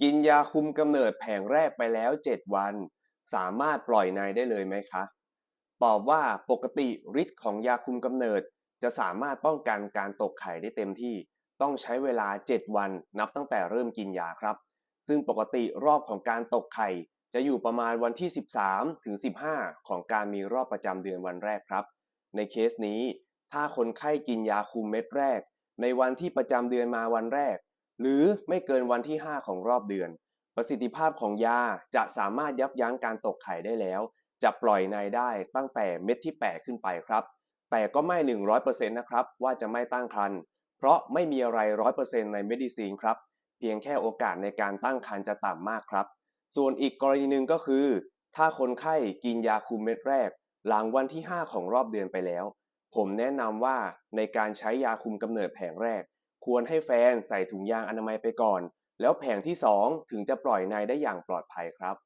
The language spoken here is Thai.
กินยาคุมกำเนิดแผงแรกไปแล้ว 7 วัน สามารถปล่อยนายได้เลยไหมคะ ตอบว่าปกติฤทธิ์ของยาคุมกำเนิด จะสามารถป้องกันการตกไข่ได้เต็มที่ ต้องใช้เวลา 7 วัน นับตั้งแต่เริ่มกินยาครับ ซึ่งปกติรอบของการตกไข่ จะอยู่ประมาณวันที่ 13 ถึง 15 ของการมีรอบประจำเดือนวันแรกครับ ในเคสนี้ ถ้าคนไข้กินยาคุมเม็ดแรก ในวันที่ประจำเดือนมาวันแรก หรือไม่เกินวันที่ 5 ของรอบเดือน ประสิทธิภาพของยาจะสามารถยับยั้งการตกไข่ได้แล้ว จะปล่อยในได้ตั้งแต่เม็ดที่ 8 ขึ้นไปครับ แต่ก็ไม่ 100%นะครับว่าจะไม่ตั้งครรภ์เพราะไม่มีอะไร 100%ในเมดิซีนครับ เพียงแค่โอกาสในการตั้งครรภ์จะต่ำมากครับ ส่วนอีกกรณีหนึ่งก็คือ ถ้าคนไข้กินยาคุมเม็ดแรก หลังวันที่ 5 ของรอบเดือนไปแล้ว ผมแนะนำว่าในการใช้ยาคุมกำเนิดแผงแรก ควรให้แฟนใส่ถุงยางอนามัยไปก่อน แล้วแผงที่ 2 ถึงจะปล่อยนายได้อย่างปลอดภัยครับ